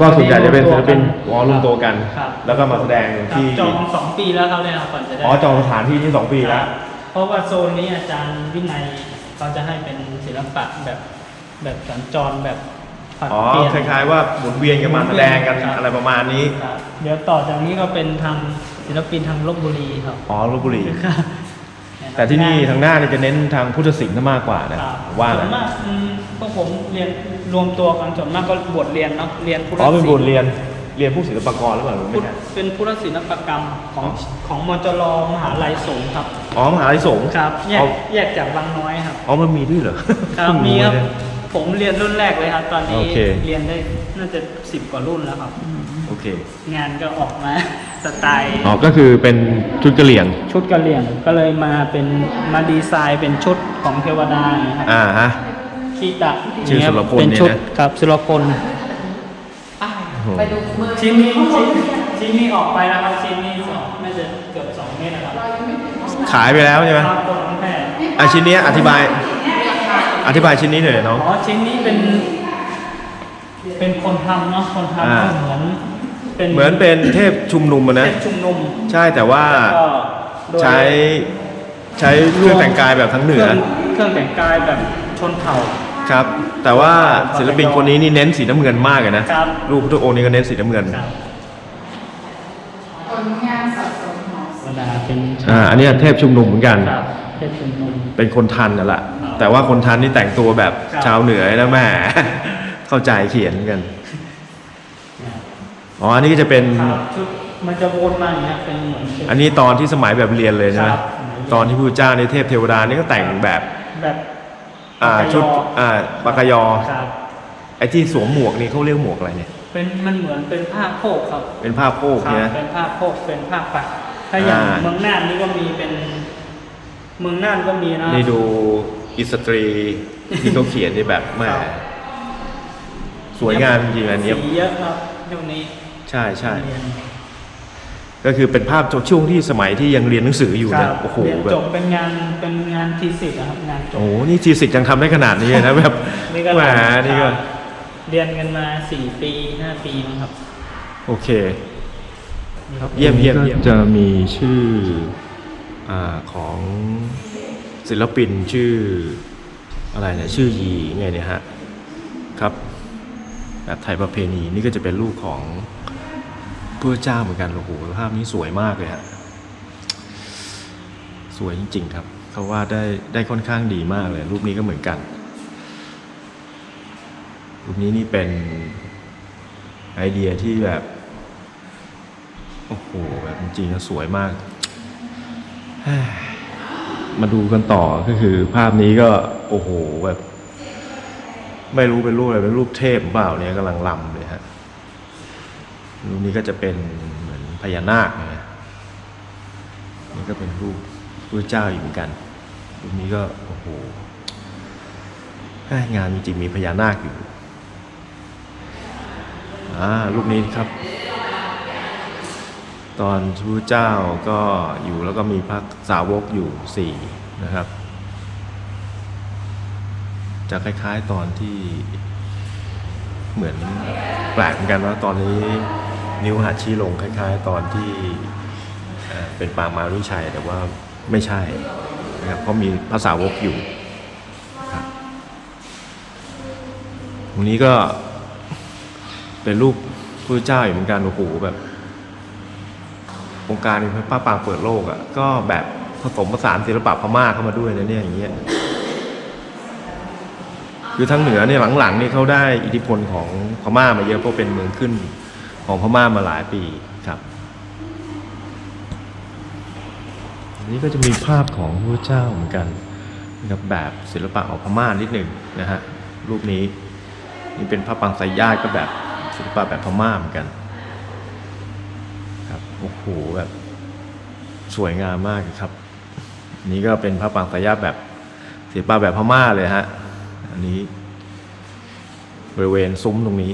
ก็ส่วนใหญ่จะเป็นศิลปินอ๋อรวมตัวกัน ครับ แล้วก็มาแสดงครับที่ จองสองปีแล้วครับเนี่ยครับก่อนจะได้อ๋อจองสถานที่ที่สองปีแล้ว เพราะว่าโซนนี้อาจารย์วินัยเขาจะให้เป็นศิลปะแบบแบบสัญจรแบบผัดอ๋อ เปลี่ยนคล้ายๆว่าหมุนเวียนกันมาแสดงกันครับอะไรประมาณนี้ ครับเดี๋ยวต่อจากนี้ก็เป็นทางศิลปินทางลบบุรีครับ อ๋อลบบุรี ครับ แต่ที่นี่ทางหน้าเนี่ยจะเน้นทางพุทธศิลป์ซะมากกว่านะครับว่าส่วนะนมากอืมพวกผมเรียนรวมตัวกันส่วนมากก็บทเรียนเนาะเรียนพุทธอ๋อเป็นศิบุลญป์เรียนเรียนผู้ศิลปากรหรือเปล่าหรือพุไม่ทธใช่เป็นพุทธศิลปกรรมของของมจรมหาลัยสงฆ์ครับอ๋อมหาลัยสงฆ์ครับแยกอ๋อแยกจากบางน้อยครับ อ๋อมันมีด้วยเหรอครับเพิ่งมีครับ เลย ผมเรียนรุ่นแรกเลยครับ ตอนนี้โอเค เรียนได้น่าจะสิบกว่ารุ่นแล้วครับ โอเค งานก็ออกมา สไตล์อ๋อ ก็คือเป็นชุดกะเหรี่ยง ชุดกะเหรี่ยงก็เลยมาเป็นมาดีไซน์เป็นชุดของเทวดาอย่างเงี้ยครับอ่าฮะ คีตะชื่อสุรพลเป็นชุดเนี่ยนะ ครับสุรพลไปดูมือชิ้นนี้ชิ้นชิ้นนี้ออกไปแล้วครับชิ้นนี้สองน่าจะเกือบสองเมตรนะครับขายไปแล้วใช่ไหมครับคนแพทย์อะชิ้นนี้อธิบาย อธิบายชิ้นนี้หน่อยน้อง อ๋อชิ้นนี้เป็น เป็นคนทำเนาะคนทำอ่าก็เหมือนเป็นเหมือนเป็นเทพชุมนุมอะนะเทพชุมนุมใช่แต่ว่าก็โดยใช้ใช้เครื่องแต่งกายแบบทั้งเหนือครื่องเครื่องแต่งกายแบบชนเผ่า ครับ แต่ว่าศิลปินคนนี้นี่เน้นสีน้ำเงินมากเลยนะครับ รูปพุทธองค์นี้ก็เน้นสีน้ำเงินครับผลงานสะสมของธรรมดาเป็นอ่าอันเนี้ยเทพชุมนุมเหมือนกัน ครับ เทพชุมนุมเป็นคนทันนั่นแหละครับแต่ว่าคนทันนี่แต่งตัวแบบครับชาวเหนือนะแม่เข้าใจเขียนกันอ๋ออันนี้ก็จะเป็นครับชุดมันจะวนมาอย่างเงี้ยเป็นเหมือนชุดอันนี้ตอนที่สมัยแบบเรียนเลยใช่ไหมครับตอนที่พระเจ้าในเทพเทวดานี่ก็แต่งแบบแบบอ่าปากกยอชุดอ่าปากกยอครับไอ้ที่สวมหมวกนี่เขาเรียกหมวกอะไรเนี่ยเป็นมันเหมือนเป็นผ้าโพกครับ เป็นผ้าโพกครับเนี่ยเป็นผ้าโพกเป็นผ้าปักถ้าอย่างอ่าเมืองน่านนี่ก็มีเป็น เมืองน่านก็มีนะนี่ดูอิสตรีที่เขาเขียนนี่แบบแหม่ครับสวยงามจริงๆอันเนี้ยสีเยอะครับเดี๋ยวนี้ใช่ใช่เรียนก็คือเป็นภาพช่วงที่สมัยที่ยังเรียนหนังสืออยู่คนะรับโอ้โหเรียนแบจบบเป็นงานเป็นงานทีสิทธ์นะครับงานจโอ้บโหนี่ทีสิทธิ์ยังทำได้ขนาดนี้นะแบบนี่ก็แหมหลายนี่ก็ครับเรียนกันมาสี่ปีห้าปีมั้งครับ โอเคเยี่ยมเยี่ยมเยี่ยมจะมีชื่อ อของศิลปินชื่ออะไรเนี่ยชื่อยีไงเนี่ยฮะครับแบบไทยประเพณีนี่ก็จะเป็นรูปของพระเจ้าเหมือนกันโอ้โหภาพนี้สวยมากเลยฮะสวยจริง ๆ ครับเขาว่าได้ได้ค่อนข้างดีมากเลย รูปนี้ก็เหมือนกัน รูปนี้นี่เป็นไอเดียที่แบบ โอ้โหแบบจริงๆสวยมาก มาดูกันต่อก็คือ ภาพนี้ก็ โอ้โหแบบ ไม่รู้เป็นรูปอะไรเป็นรูปเทพเปล่าเนี่ยกำลังลำเลยฮะรูปนี้ก็จะเป็นเหมือนพญานาคนะนี่ก็เป็นรูปพระเจ้าอยู่เหมือนกันรูปนี้ก็โอ้โหงานจริงมีพญานาคอยู่อ่ารูปนี้ครับ ตอนพระเจ้าก็อยู่แล้วก็มีพระสาวกอยู่สี่นะครับ จะคล้ายๆตอนที่เหมือนแปลกเหมือนกันว่าตอนนี้นิ้วหัดชี้ลงคล้าย ๆ ตอนที่เป็นปางมารุชัยแต่ว่าไม่ใช่นะครับเพราะมีพระสาวกอยู่ตรงนี้ก็เป็นรูปพระเจ้าอยู่เหมือนกันโอ้โหแบบ องการเป็นป้าปางเปิดโลกอะ่ะก็แบบผสมผสานศิลปะพม่าเข้ามาด้วยนะเนี่ยอย่างเงี้ยคือทางเหนือเนี่ยหลังๆนี่เขาได้อิทธิพลของพม่ามาเยอะเพราะเป็นเมืองขึ้นของพม่ามาหลายปีครับอันนี้ก็จะมีภาพของพระเจ้าเหมือนกันนะครับแบบศิลปะของพม่านิดหนึ่งนะฮะรูปนี้นี่เป็นพระปางสายญาติก็แบบศิลปะแบบพม่าเหมือนกัน โอ้โหแบบสวยงามมากครับ นี่ก็เป็นพระปางสายาแบบศิลปะแบบพม่าเลยฮะ อันนี้ บริเวณซุ้มตรงนี้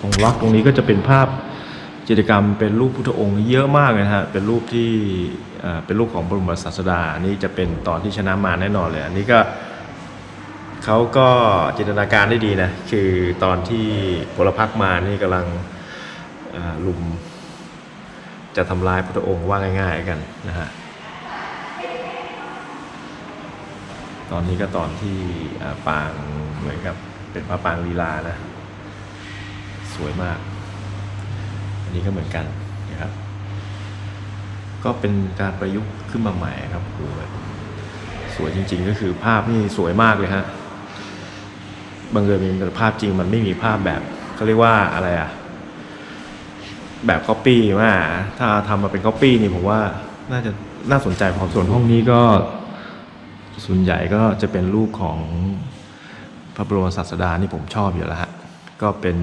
ตรงล็อกตรงนี้ก็จะเป็นภาพจิตรกรรมเป็นรูปพุทธองค์เยอะมากเลยฮะ เป็นรูปที่เป็นรูปของบรมศาสดาอันนี้จะเป็นตอนที่ชนะมาแน่นอนเลย อันนี้ก็เขาก็จินตนาการได้ดีนะ คือตอนที่พลพรรคมานี่กำลังลุม จะทำลายพระองค์ว่าง่าย ๆ กันนะฮะตอนนี้ก็ตอนที่ปางเหมือนกับเป็นพระปางลีลานะ สวยมาก อันนี้ก็เหมือนกันนะครับ ก็เป็นการประยุกต์ขึ้นมาใหม่ครับโอ้โหแบบสวยจริง ๆ ก็คือภาพนี่สวยมากเลยฮะบางเอิญมีภาพจริงมันไม่มีภาพแบบเขาเรียกว่าอะไรอะ แบบก๊อปปี้ว่าถ้าทำมาเป็นก๊อปปี้นี่ผมว่าน่าจะน่าสนใจพอส่วนห้องนี้ก็ส่วนใหญ่ก็จะเป็นรูปของพระบรมศาสดานี่ผมชอบอยู่แล้วฮะก็เป็น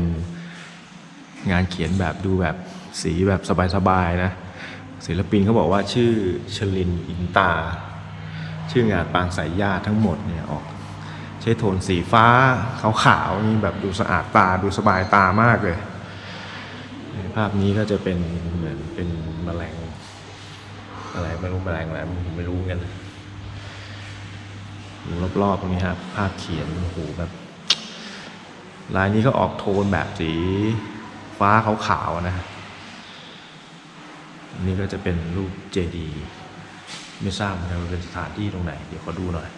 งานเขียนแบบดูแบบสีแบบสบายๆนะ ศิลปินเขาบอกว่าชื่อชลินอินตา ชื่องานปางสายญาติทั้งหมดเนี่ยออก ใช้โทนสีฟ้าขาวๆนี่แบบดูสะอาดตาดูสบายตามากเลย ภาพนี้ก็จะเป็นเหมือนเป็นแมลงอะไรไม่รู้แมลงอะไรไม่รู้กันดูรอบๆตรงนี้ครับภาพเขียนโอ้โหแบบลายนี้ก็ออกโทนแบบสีฟ้าขาวๆนะนนี้ก็จะเป็นรูปเจดีย์ไม่ทราบนกันว่าเป็นสถานที่ตรงไหน เดี๋ยวขอดูหน่อย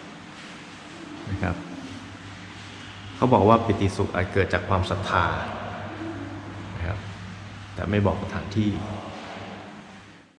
นะครับ เขาบอกว่าปิติสุขอาจเกิดจากความศรัทธา แต่ไม่บอกสถานที่